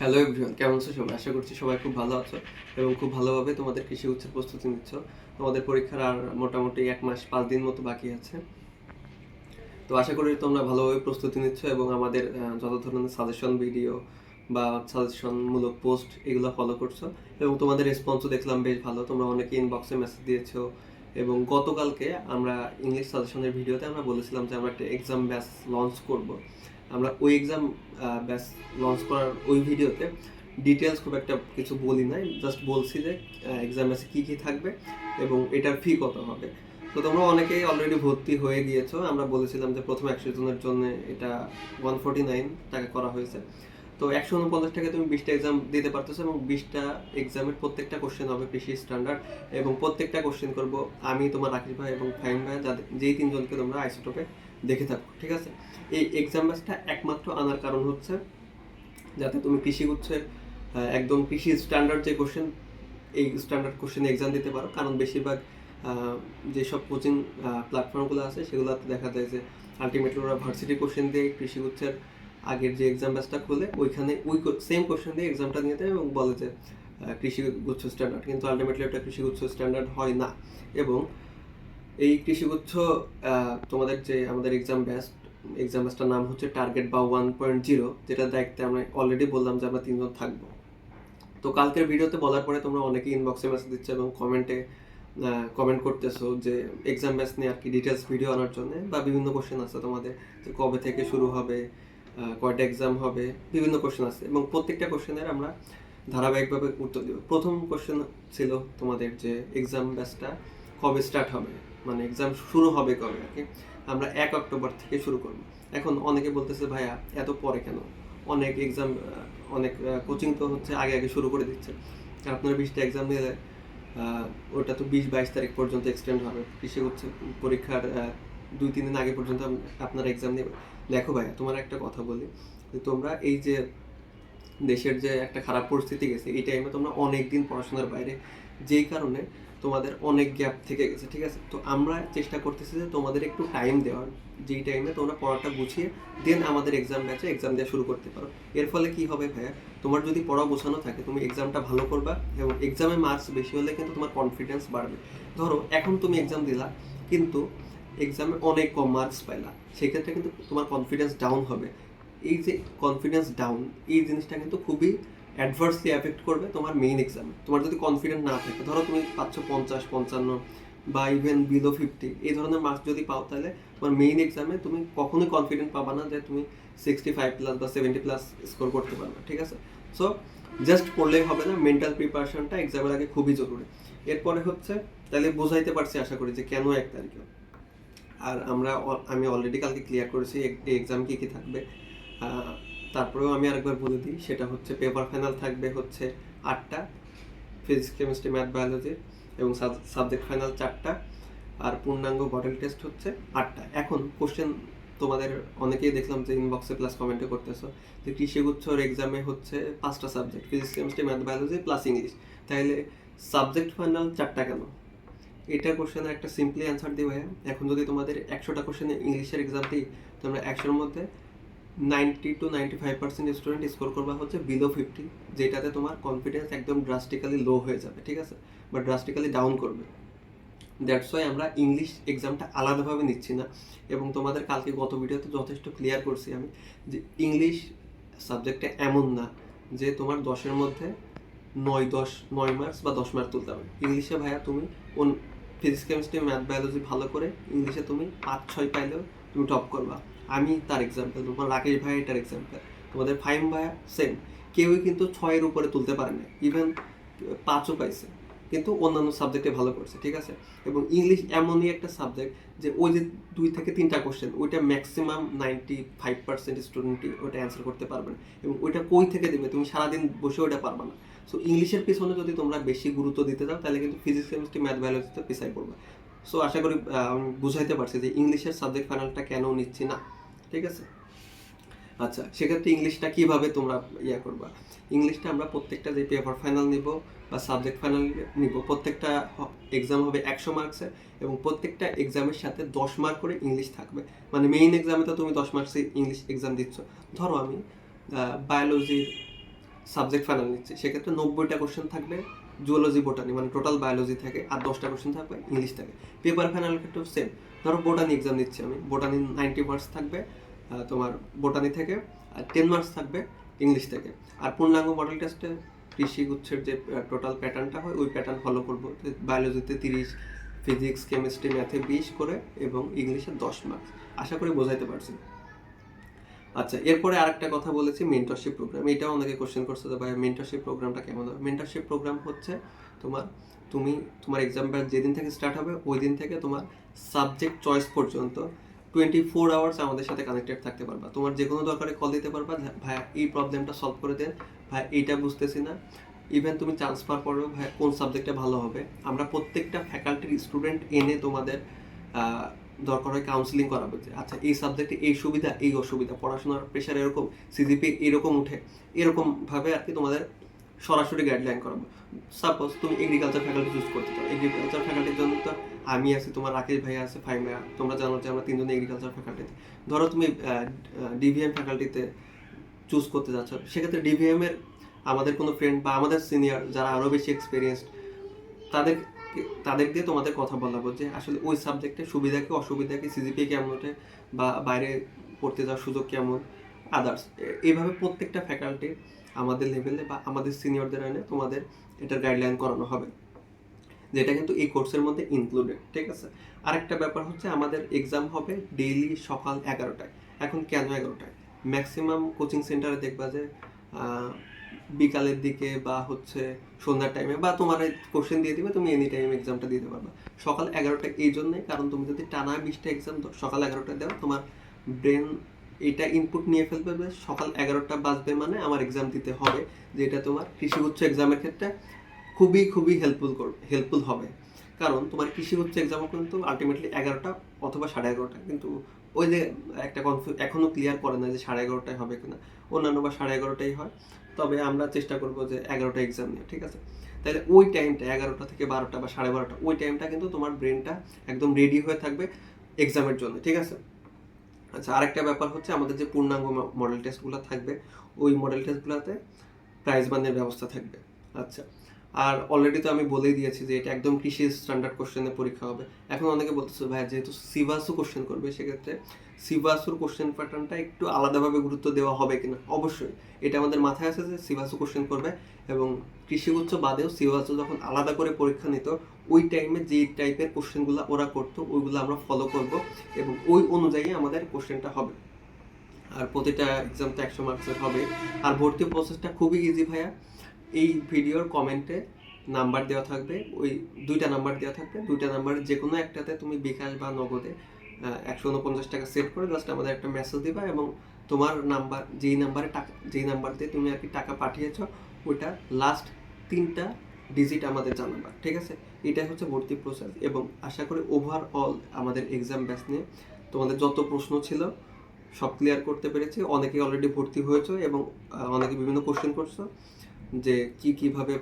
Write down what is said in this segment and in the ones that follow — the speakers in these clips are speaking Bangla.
হ্যালো এভরিওয়ান কেমন আছো সবাই? আশা করছি সবাই খুব ভালো আছো এবং খুব ভালোভাবে তোমাদের কৃষি উচ্চের প্রস্তুতি নিচ্ছ। তোমাদের পরীক্ষার আর মোটামুটি এক মাস, পাঁচ দিন মতো বাকি আছে। তো আশা করি তোমরা ভালোভাবে প্রস্তুতি নিচ্ছ এবং আমাদের যত ধরনের সাজেশন ভিডিও বা সাজেশনমূলক পোস্ট এগুলো ফলো করছ। এবং তোমাদের রেসপন্সও দেখলাম বেশ ভালো। তোমরা অনেকে ইনবক্সে মেসেজ দিয়েছ এবং গতকালকে আমরা ইংলিশ সাজেশনের ভিডিওতে আমরা বলেছিলাম যে আমরা একটা এক্সাম ব্যাচ লঞ্চ করব। আমরা ওই এক্সাম ব্যাস লঞ্চ করার ওই ভিডিওতে ডিটেলস খুব একটা কিছু বলি নাই জাস্ট বলছি যে এক্সাম ব্যাসে কী কী থাকবে এবং এটার ফি কত হবে। তো তোমরা অনেকেই অলরেডি ভর্তি হয়ে গিয়েছো, আমরা বলেছিলাম যে প্রথম একশো জনের জন্য এটা ওয়ান ফোর্টি নাইন টাকা করা হয়েছে। তো একশো উনপঞ্চাশ টাকা তুমি বিশটা এক্সাম দিতে পারতেছো এবং বিশটা এক্সামের প্রত্যেকটা কোশ্চেন হবে কৃষি স্ট্যান্ডার্ড এবং প্রত্যেকটা কোশ্চেন করব আমি, তোমার রাকেশ ভাই এবং ফাইন ভাই, যাদের যেই তিনজনকে তোমরা আইসোটোপে দেখে থাকো, ঠিক আছে? এই এক্সাম ব্যাচটা একমাত্র আনার কারণ হচ্ছে যাতে তুমি কৃষি গুচ্ছের একদম কৃষি স্ট্যান্ডার্ড যে কোশ্চেন এই স্ট্যান্ডার্ড কোশ্চেনে এক্সাম দিতে পারো। কারণ বেশিরভাগ যেসব কোচিং প্ল্যাটফর্মগুলো আছে সেগুলোতে দেখা যায় যে আলটিমেটলি ওরা ভার্সিটি কোশ্চেন দিয়ে কৃষি গুচ্ছের আগের যে এক্সাম ব্যাচটা খুলে, ওইখানে ওই সেম কোশ্চেন দিয়ে এক্সামটা নিয়ে দেয় এবং বলে যে কৃষি গুচ্ছ স্ট্যান্ডার্ড কিন্তু আলটিমেটলি ওটা কৃষি গুচ্ছ স্ট্যান্ডার্ড হয় না। এবং এই কৃষিগুচ্ছ তোমাদের যে আমাদের এক্সাম ব্যাচ এক্সাম ব্যাচটার নাম হচ্ছে টার্গেট বা ওয়ান পয়েন্ট জিরো যেটা দায়িত্বে আমরা অলরেডি বললাম যে আমরা তিনজন থাকব। তো কালকের ভিডিওতে বলার পরে তোমরা অনেকেই ইনবক্সে মেসেজ দিচ্ছ এবং কমেন্টে কমেন্ট করতেছো যে এক্সাম ব্যাচ নিয়ে আর কি ডিটেলস ভিডিও আনার জন্য বা বিভিন্ন কোশ্চেন আছে তোমাদের, যে কবে থেকে শুরু হবে কয়টা এক্সাম হবে বিভিন্ন কোশ্চেন আছে এবং প্রত্যেকটা কোশ্চেনের আমরা ধারাবাহিকভাবে উত্তর দেব। প্রথম কোশ্চেন ছিল তোমাদের যে এক্সাম ব্যাচটা কবে স্টার্ট হবে মানে এক্সাম শুরু হবে কবে আর আমরা এক অক্টোবর থেকে শুরু করব। এখন অনেকে বলতেছে ভাইয়া এত পরে কেন? অনেক এক্সাম অনেক কোচিং তো হচ্ছে আগে আগে শুরু করে দিচ্ছে। আপনারা বিশটা এক্সাম আহ, ওটা তো বিশ বাইশ তারিখ পর্যন্ত এক্সটেন্ড হবে। কৃষি হচ্ছে? পরীক্ষার দুই, তিন দিন আগে পর্যন্ত আপনার এক্সাম নেবে দেখো ভাইয়া, তোমার একটা কথা বলি। যে তোমরা এই যে দেশের যে একটা খারাপ পরিস্থিতি গেছে, এই টাইমে তোমরা অনেক দিন পড়াশোনার বাইরে। যেই কারণে তোমাদের অনেক গ্যাপ থেকে গেছে, ঠিক আছে? তো আমরা চেষ্টা করতেছি যে তোমাদের একটু টাইম দেওয়ার। যেই টাইমে তোমরা পড়াটা গুছিয়ে দেন আমাদের এক্সাম ব্যাচে এক্সাম দেওয়া শুরু করতে পারো। এর ফলে কি হবে ভাইয়া? তোমার যদি পড়া গোছানো থাকে, তুমি এক্সামটা ভালো করবা এবং এক্সামে মার্কস বেশি হলে কিন্তু তোমার কনফিডেন্স বাড়বে। ধরো, এখন তুমি এক্সাম দিলা, কিন্তু এক্সামে অনেক কম মার্কস পাইলা। সেক্ষেত্রে কিন্তু তোমার কনফিডেন্স ডাউন হবে। এই যে কনফিডেন্স ডাউন এই জিনিসটা কিন্তু খুবই অ্যাডভার্সলি এফেক্ট করবে তোমার মেইন এক্সামে তোমার যদি কনফিডেন্ট না থাকে, ধরো তুমি পাচ্ছ পঞ্চাশ, পঞ্চান্ন বা ইভেন বিলো ফিফটি এই ধরনের মার্কস যদি পাও তাহলে তোমার মেইন এক্সামে তুমি কখনোই কনফিডেন্ট পাবা না যে তুমি সিক্সটি ফাইভ প্লাস বা সেভেন্টি প্লাস স্কোর করতে পারবে, ঠিক আছে? সো জাস্ট পড়লেই হবে না মেন্টাল প্রিপারেশনটা এক্সামের আগে খুবই জরুরি। এরপরে হচ্ছে, তাহলে বোঝাইতে পারছি আশা করি যে কেন এক তারিখে? আর আমরা আমি অলরেডি কালকে ক্লিয়ার করেছি একটি এক্সাম কী কী থাকবে। তারপরেও আমি আরেকবার বলে দিই, সেটা হচ্ছে পেপার ফাইনাল থাকবে হচ্ছে আটটা ফিজিক্স কেমিস্ট্রি ম্যাথ বায়োলজি এবং সাবজেক্ট ফাইনাল চারটা আর পূর্ণাঙ্গ মডেল টেস্ট হচ্ছে আটটা। এখন কোশ্চেন তোমাদের অনেকেই দেখলাম যে ইনবক্সে প্লাস কমেন্টে করতেছো যে কৃষিগুচ্ছর এক্সামে হচ্ছে পাঁচটা subject physics chemistry math biology plus English তাহলে সাবজেক্ট ফাইনাল চারটা কেন? এটার কোশ্চেনের একটা সিম্পলি অ্যান্সার ভাইয়া। এখন যদি তোমাদের একশোটা কোশ্চেনে ইংলিশের এক্সাম দিই, তোমরা একশোর মধ্যে ninety two ninety five percent student score করবা হচ্ছে বিলো ফিফটি যেটাতে তোমার কনফিডেন্স একদম ড্রাস্টিক্যালি লো হয়ে যাবে, ঠিক আছে? বা ড্রাস্টিক্যালি ডাউন করবে। দ্যাটস ওয়াই আমরা ইংলিশ এক্সামটা আলাদাভাবে নিচ্ছি না। এবং তোমাদের কালকে গত ভিডিওতে যথেষ্ট ক্লিয়ার করছি আমি যে ইংলিশ সাবজেক্টটা এমন না যে তোমার দশের মধ্যে নয় দশ, নয় মার্কস বা দশ মার্ক তুলতে হবে। ইংলিশে ভাইয়া তুমি ফিজিক্স কেমিস্ট্রি ম্যাথ বায়োলজি ভালো করে ইংলিশে তুমি পাঁচ, ছয় পাইলেও তুমি টপ করবা। আমি তার এক্সাম্পল তোমার রাকেশ ভাই এটার এক্সাম্পল তোমাদের ফাইম ভাইয়া সেম কেউই কিন্তু ছয়ের উপরে তুলতে পারে না। ইভেন পাঁচও পাইছে। কিন্তু অন্যান্য সাবজেক্টে ভালো করছে, ঠিক আছে? এবং ইংলিশ এমনই একটা সাবজেক্ট যে ওই যে দুই থেকে তিনটা কোশ্চেন ওইটা ম্যাক্সিমাম নাইনটি ফাইভ পার্সেন্ট স্টুডেন্টই ওটা অ্যান্সার করতে পারবে না। এবং ওইটা কই থেকে দেবে? তুমি সারাদিন বসে ওটা পারবে না। সো ইংলিশের পিছনে যদি তোমরা বেশি গুরুত্ব দিতে চাও, তাহলে কিন্তু ফিজিক্স কেমিস্ট্রি ম্যাথ বায়োলজিতে পিছাই পড়বে। সো আশা করি আমি বুঝাইতে পারছি যে ইংলিশের সাবজেক্ট ফাইনালটা কেন নিচ্ছি না। ঠিক আছে? আচ্ছা সেক্ষেত্রে ইংলিশটা কীভাবে তোমরা ইয়া করবা? ইংলিশটা আমরা প্রত্যেকটা যে পেপার ফাইনাল নিব বা সাবজেক্ট ফাইনাল নিব, প্রত্যেকটা এক্সাম হবে একশো মার্কসের এবং প্রত্যেকটা এক্সামের সাথে দশ মার্ক করে ইংলিশ থাকবে। মানে মেইন এক্সামে তো তুমি দশ মার্কসে ইংলিশ এক্সাম দিচ্ছ। ধরো আমি বায়োলজির সাবজেক্ট ফাইনাল নিচ্ছি, সেক্ষেত্রে নব্বইটা কোশ্চেন থাকবে জুওলজি বোটানি মানে টোটাল বায়োলজি থেকে, আর দশটা কোশ্চেন থাকবে ইংলিশ থাকে। পেপার ফাইনাল ক্ষেত্রেও সেম ধরো বোটানি এক্সাম নিচ্ছি আমি বোটানি নাইনটি মার্কস থাকবে তোমার বোটানি থেকে, আর টেন মার্কস থাকবে ইংলিশ থেকে। আর পূর্ণাঙ্গ মডেল টেস্টে কৃষি গুচ্ছের যে টোটাল প্যাটার্নটা হয়, ওই প্যাটার্ন ফলো করব। বায়োলজিতে তিরিশ ফিজিক্স কেমিস্ট্রি ম্যাথে বিশ করে, এবং ইংলিশে দশ মার্কস আশা করি বোঝাইতে পারছি। আচ্ছা এরপরে আরেকটা কথা বলেছি মেন্টরশিপ প্রোগ্রাম এটাও অনেকে কোশ্চেন করছে যে, ভাই মেন্টরশিপ প্রোগ্রামটা কেমন হবে? মেন্টরশিপ প্রোগ্রাম হচ্ছে তোমার, তুমি, তোমার এক্সাম যেদিন থেকে স্টার্ট হবে, ওই দিন থেকে তোমার সাবজেক্ট চয়েস পর্যন্ত টোয়েন্টি ফোর আওয়ার্স আমাদের সাথে কানেক্টেড থাকতে পারবা। তোমার যে কোনো দরকারে কল দিতে পারবা ভাই এই প্রবলেমটা সলভ করে দেন। ভাই এইটা বুঝতেছি না। ইভেন তুমি চান্স পাওয়ার পরেও ভাই কোন সাবজেক্টটা ভালো হবে? আমরা প্রত্যেকটা ফ্যাকাল্টির স্টুডেন্ট এনে তোমাদের দরকার হয় কাউন্সিলিং করাবো যে আচ্ছা এই সাবজেক্টে এই সুবিধা, এই অসুবিধা, পড়াশোনার প্রেশার এরকম সিজিপি এরকম উঠে এরকম ভাবে আর কি তোমাদের সরাসরি গাইডলাইন করাবো। সাপোজ তুমি এগ্রিকালচার ফ্যাকাল্টি চুজ করতে চাও। এগ্রিকালচার ফ্যাকাল্টির জন্য তো আমি আছি, তোমার রাকেশ ভাই আছে ফাইম ভাইয়া তোমরা জানো যে আমরা তিনজন এগ্রিকালচার ফ্যাকাল্টিতে ধরো তুমি ডিভিএম ফ্যাকাল্টিতে চুজ করতে যাচ্ছ, সেক্ষেত্রে ডিভিএম এর আমাদের কোনো ফ্রেন্ড বা আমাদের সিনিয়র যারা আরও বেশি এক্সপিরিয়েন্সড তাদের তাদের দিয়ে তোমাদের কথা বলাবো যে আসলে ওই সাবজেক্টে সুবিধা কি, অসুবিধা কি সিজিপি কেমন ওঠে বা বাইরে পড়তে যাওয়ার সুযোগ কেমন আদার্স এইভাবে প্রত্যেকটা ফ্যাকাল্টি আমাদের লেভেলে বা আমাদের সিনিয়রদের এনে তোমাদের এটার গাইডলাইন করানো হবে। যেটা কিন্তু এই কোর্সের মধ্যে ইনক্লুডেড ঠিক আছে? আরেকটা ব্যাপার হচ্ছে আমাদের এক্সাম হবে ডেইলি সকাল এগারোটায়। এখন কেন এগারোটায়? ম্যাক্সিমাম কোচিং সেন্টারে দেখবা যে বিকালের দিকে বা হচ্ছে সন্ধ্যার টাইমে বা তোমার কোশ্চেন দিয়ে দিবে, তুমি এনি টাইম এক্সামটা দিতে পারবে। সকাল এগারোটা এই জন্যই কারণ তুমি যদি টানা বিশটা এক্সাম সকাল এগারোটায় দাও তোমার ব্রেন এটা ইনপুট নিয়ে ফেলবে সকাল এগারোটা বাজবে মানে আমার এক্সাম দিতে হবে যেটা তোমার কৃষি উচ্চ এক্সামের ক্ষেত্রে খুবই খুবই হেল্পফুল করবে হেল্পফুল হবে। কারণ তোমার কৃষি উচ্চ এক্সাম কিন্তু আলটিমেটলি এগারোটা অথবা সাড়ে এগারোটা কিন্তু ওই যে একটা কনফিউ এখনও ক্লিয়ার করে না যে সাড়ে এগারোটায় হবে কিনা। অন্যান্য বা সাড়ে এগারোটাই হয়। তবে আমরা চেষ্টা করব যে এগারোটা এক্সাম নিয়ে, ঠিক আছে? তাহলে ওই টাইমটা এগারোটা থেকে বারোটা বা সাড়ে বারোটা, ওই টাইমটা কিন্তু তোমার ব্রেনটা একদম রেডি হয়ে থাকবে এক্সামের জন্য, ঠিক আছে? আচ্ছা আরেকটা ব্যাপার হচ্ছে আমাদের যে পূর্ণাঙ্গ মডেল টেস্টগুলো থাকবে, ওই মডেল টেস্টগুলোতে প্রাইজ বানের ব্যবস্থা থাকবে। আচ্ছা আর অলরেডি তো আমি বলেই দিয়েছি যে এটা একদম কৃষি স্ট্যান্ডার্ড কোশ্চেনের পরীক্ষা হবে। এখন অনেকে বলতেছে, ভাই, যেহেতু সিভাসও কোশ্চেন করবে, সেক্ষেত্রে সিভাসুর কোশ্চেন প্যাটার্নটা একটু আলাদাভাবে গুরুত্ব দেওয়া হবে কিনা? অবশ্যই। এটা আমাদের মাথায় আছে যে সিভাসু কোশ্চেন করবে এবং কৃষিগুচ্ছ বাদেও সিভাসু যখন আলাদা করে পরীক্ষা নিত, ওই টাইমে যে টাইপের কোশ্চেনগুলো ওরা করতো, ওইগুলো আমরা ফলো করব এবং ওই অনুযায়ী আমাদের কোশ্চেনটা হবে। আর প্রতিটা এক্সাম তো একশো মার্কসের হবে। আর ভর্তি প্রসেসটা খুবই ইজি ভাইয়া। এই ভিডিওর কমেন্টে নাম্বার দেওয়া থাকবে। ওই দুইটা নাম্বার দেওয়া থাকবে। দুইটা নাম্বারের যে কোনো একটাতে তুমি বিকাশ বা নগদে একশো উনপঞ্চাশ টাকা সেভ করে জাস্ট আমাদের একটা মেসেজ দিবা এবং তোমার নাম্বার যেই নাম্বারে টাকা, যেই নাম্বার দিয়ে তুমি আর কি টাকা পাঠিয়েছ, ওইটা লাস্ট তিনটা ডিজিট আমাদের জানাবা। ঠিক আছে? এটাই হচ্ছে ভর্তি প্রসেস এবং আশা করি ওভারঅল আমাদের এক্সাম ব্যাচ নিয়ে তোমাদের যত প্রশ্ন ছিল সব ক্লিয়ার করতে পেরেছি। অনেকে অলরেডি ভর্তি হয়েছে এবং অনেকে বিভিন্ন কোশ্চেন করছ যে কি কীভাবে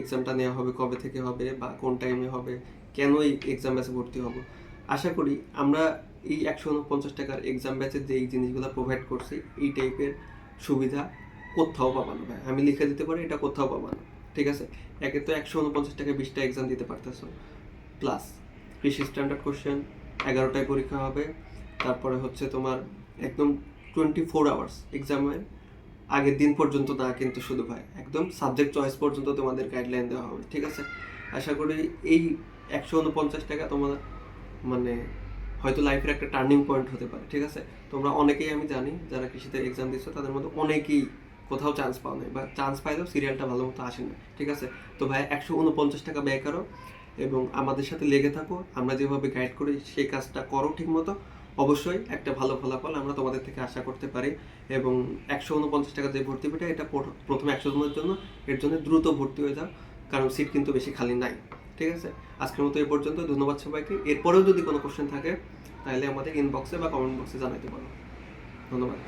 এক্সামটা নেওয়া হবে, কবে থেকে হবে বা কোন টাইমে হবে, কেন এই এক্সাম ব্যাচে ভর্তি হব? আশা করি আমরা এই একশো উনপঞ্চাশ টাকার এক্সাম ব্যাচে যে এই জিনিসগুলো প্রোভাইড করছি, এই টাইপের সুবিধা কোথাও পাবা না আমি লিখে দিতে পারি, এটা কোথাও পাবা না। ঠিক আছে? একে তো একশো উনপঞ্চাশ টাকায় বিশটা এক্সাম দিতে পারতেছো। প্লাস কৃষি স্ট্যান্ডার্ড কোশ্চেন এগারোটায় পরীক্ষা হবে, তারপরে হচ্ছে তোমার একদম টোয়েন্টি ফোর আওয়ার্স এক্সামের আগের দিন পর্যন্ত না কিন্তু শুধু ভাই, একদম সাবজেক্ট চয়েস পর্যন্ত তোমাদের গাইডলাইন দেওয়া হবে, ঠিক আছে? আশা করি এই একশো উনপঞ্চাশ টাকা তোমার মানে হয়তো লাইফের একটা টার্নিং পয়েন্ট হতে পারে, ঠিক আছে? তোমরা অনেকেই আমি জানি যারা কৃষিতে এক্সাম দিচ্ছ, তাদের মধ্যে অনেকেই কোথাও চান্স পাও নাই বা চান্স পাইলেও সিরিয়ালটা ভালো মতো আসে না, ঠিক আছে? তো ভাই, একশো উনপঞ্চাশ টাকা ব্যয় করো এবং আমাদের সাথে লেগে থাকো, আমরা যেভাবে গাইড করি, সেই কাজটা করো ঠিক মতো অবশ্যই একটা ভালো ফলাফল আমরা তোমাদের থেকে আশা করতে পারি এবং একশো উনপঞ্চাশ টাকা যে ভর্তি ফিটা এটা প্রথম একশো জনের জন্য, এর জন্য দ্রুত ভর্তি হয়ে যাও, কারণ সিট কিন্তু বেশি খালি নাই, ঠিক আছে? আজকের মতো এ পর্যন্ত, ধন্যবাদ সবাইকে। এরপরেও যদি কোনো কোশ্চেন থাকে, তাহলে আমাদের ইনবক্সে বা কমেন্ট বক্সে জানাতে পারো। ধন্যবাদ।